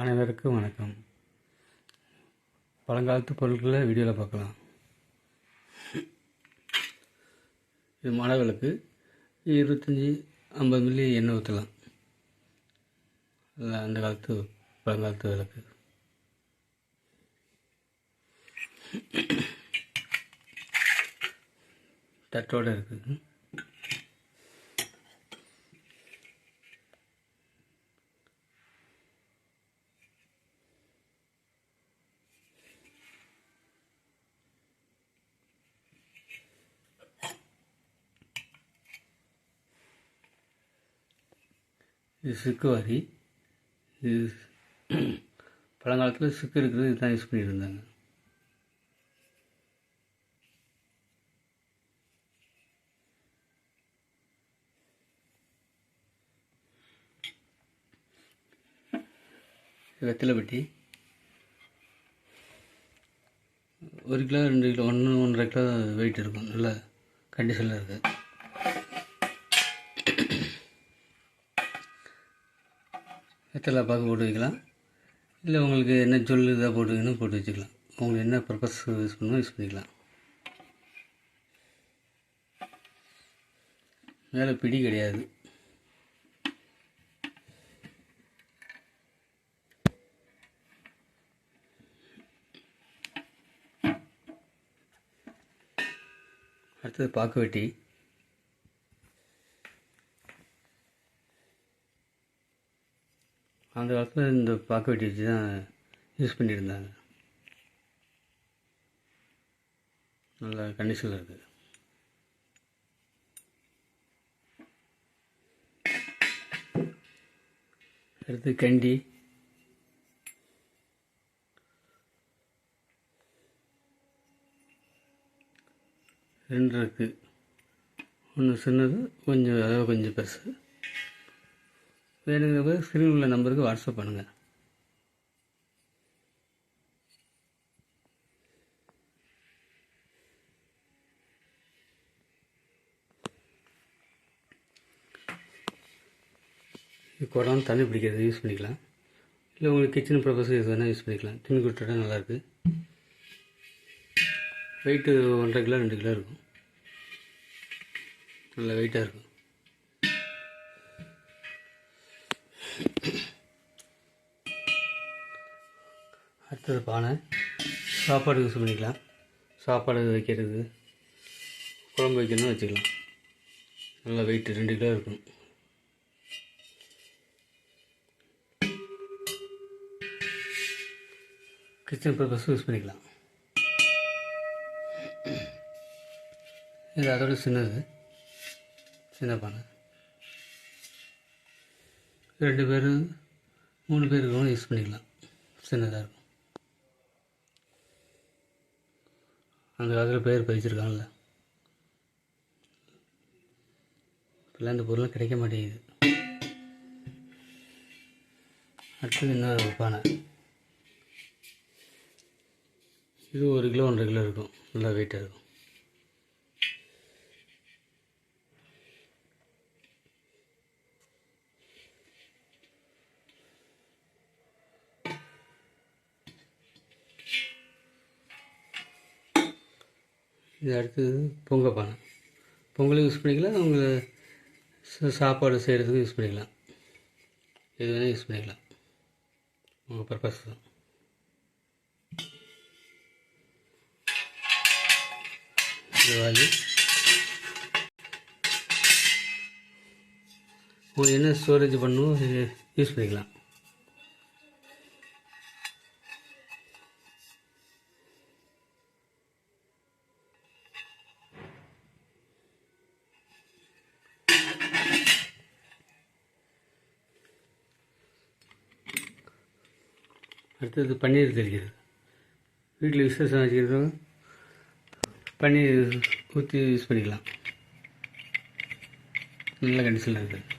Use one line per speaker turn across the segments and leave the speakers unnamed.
அனைவருக்கும் வணக்கம். பழங்காலத்து பொருட்களை வீடியோவில் பார்க்கலாம். இது மழை விளக்கு. இருபத்தஞ்சி ஐம்பது மில்லி எண்ணெய் ஊற்றலாம் அந்த காலத்து பழங்காலத்து விளக்கு. தட்டோடு இருக்குது இது சிக்கு வாரி. இது பழங்காலத்தில் சிக்கு இருக்கிறது இதுதான் யூஸ் பண்ணிட்டு இருந்தாங்க வெத்தலை பெட்டி ஒரு கிலோ ரெண்டு கிலோ ஒன்று ஒன்றரை கிலோ வெயிட் இருக்கும். நல்ல கண்டிஷனில் இருக்குது வெத்தலை பாக்கு போட்டு வைக்கலாம். இல்லை உங்களுக்கு என்ன ஜொல் இதாக போட்டு போட்டு வச்சுக்கலாம். உங்களுக்கு என்ன பர்பஸ் யூஸ் பண்ணணும் யூஸ் பண்ணிக்கலாம். மேலே பிடி கிடையாது. அடுத்தது பாக்கு வெட்டி. அந்த காலத்தில் இந்த பாக்கு வெட்டி வச்சு தான் யூஸ் பண்ணியிருந்தாங்க. நல்ல கண்டிஷனில் இருக்குது அடுத்து கண்டி. ரெண்டு இருக்குது ஒன்று சின்னது கொஞ்சம் அதாவது கொஞ்சம் பெருசு. வேணுங்கிறப்ப ஸ்க்ரீனில் உள்ள நம்பருக்கு வாட்ஸ்அப் பண்ணுங்கள் குடம் தண்ணி பிடிக்கிறது யூஸ் பண்ணிக்கலாம். இல்லை உங்களுக்கு கிச்சன் பர்பஸ் இது வேணால் யூஸ் பண்ணிக்கலாம். துணி கொடுத்துட்டா நல்லாயிருக்கு வெயிட்டு ஒன்றரை கிலோ ரெண்டு கிலோ இருக்கும். நல்ல வெயிட்டாக இருக்கும். அடுத்தது பானை சாப்பாடு யூஸ் பண்ணிக்கலாம். சாப்பாடு வைக்கிறது குழம்பு வைக்கணும்னு வச்சுக்கலாம். நல்லா வெயிட் ரெண்டு கிலோ இருக்கும் கிச்சன் பர்பஸ் யூஸ் பண்ணிக்கலாம். இது அதோட சின்னது. சின்ன பானை. ரெண்டு பேரும் மூணு பேருக்கு யூஸ் பண்ணிக்கலாம். சின்னதாக இருக்கும். அந்த காலத்தில் பேர் பதிச்சிருக்காங்கல்ல. இப்போல்லாம் இந்த பொருள்லாம் கிடைக்க மாட்டேங்குது. அடுத்தது இன்னொரு பானை இது ஒரு கிலோ ஒன்றரை கிலோ இருக்கும். நல்லா வெயிட்டாக இருக்கும். இது அடுத்தது பொங்கல் பானை பொங்கலும் யூஸ் பண்ணிக்கலாம். அவங்க சாப்பாடு செய்கிறதுக்கும் யூஸ் பண்ணிக்கலாம். எது வேணால் யூஸ் பண்ணிக்கலாம். உங்கள் பர்பஸ் தான். இது உங்களுக்கு என்ன ஸ்டோரேஜ் பண்ணணும் யூஸ் பண்ணிக்கலாம். அடுத்தது பன்னீர் தெளிக்கிறது வீட்டில் விசேஷம் வச்சுக்கிறவங்க பன்னீர் ஊற்றி யூஸ் பண்ணிக்கலாம். நல்ல கண்டிஷனில் இருக்குது.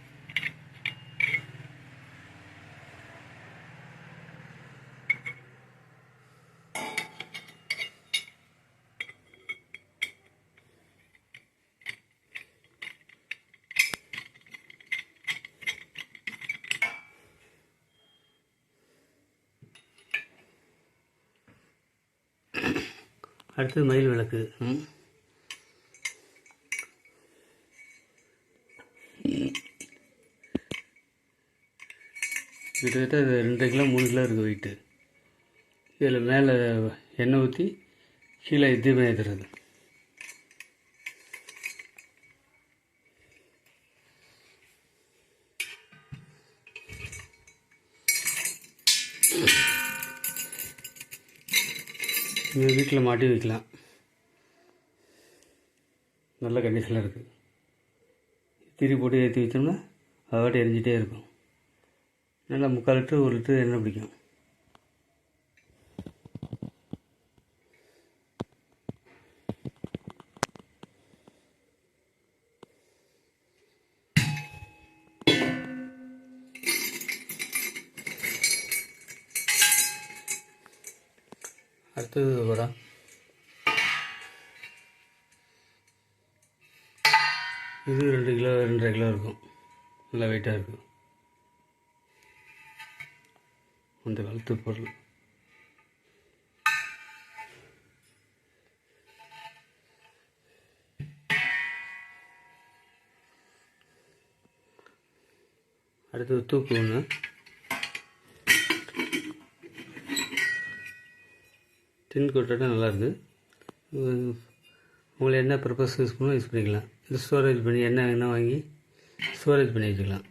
அடுத்தது மயில் விளக்கு. கிட்டத்தட்ட ரெண்டு கிலோ மூணு கிலோ இருக்குது வெயிட்டு இதில் மேலே எண்ணெய் ஊற்றி கீழே தீபம் ஏற்றுறது இது வீட்டில் மாட்டி வைக்கலாம். நல்ல கண்டிஷனில் இருக்குது திரி போட்டு ஏற்றி வச்சோம்னா அது வாட்டி எரிஞ்சிட்டே இருக்கும். நல்லா முக்கால் லிட்டரு ஒரு லிட்டரு எண்ணெய் பிடிக்கும். அடுத்தது வடை. இது ரெண்டு கிலோ ரெண்டரை கிலோ இருக்கும். நல்லா வெயிட்டாக இருக்கும். அந்த காலத்து பொருள். அடுத்தது தூக்கு ஒன்று டின் கொட்டாட்டம் நல்லாயிருக்கு உங்களை என்ன பர்பஸ் யூஸ் பண்ணணும் யூஸ் பண்ணிக்கலாம். இது ஸ்டோரேஜ் பண்ணி என்ன எண்ணெய் வாங்கி ஸ்டோரேஜ் பண்ணி வச்சுக்கலாம்.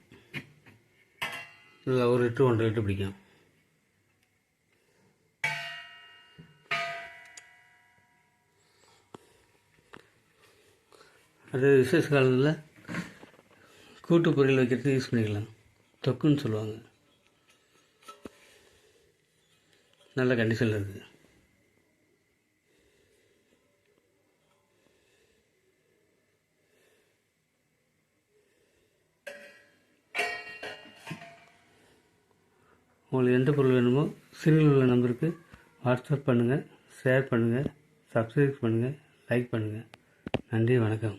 நல்லா ஒரு லிட்ரு ஒன்றரை லிட்டர் பிடிக்கும். அது விசேஷ காலத்தில் கூட்டு பொரியல் வைக்கிறதுக்கு யூஸ் பண்ணிக்கலாம். தொக்குன்னு சொல்லுவாங்க. நல்ல கண்டிஷனில் இருக்குது உங்களுக்கு எந்த பொருள் வேணுமோ சிறியில் உள்ள நம்பருக்கு வாட்ஸ்அப் பண்ணுங்கள் ஷேர் பண்ணுங்கள் சப்ஸ்கிரைப் பண்ணுங்கள் லைக் பண்ணுங்கள் நன்றி வணக்கம்.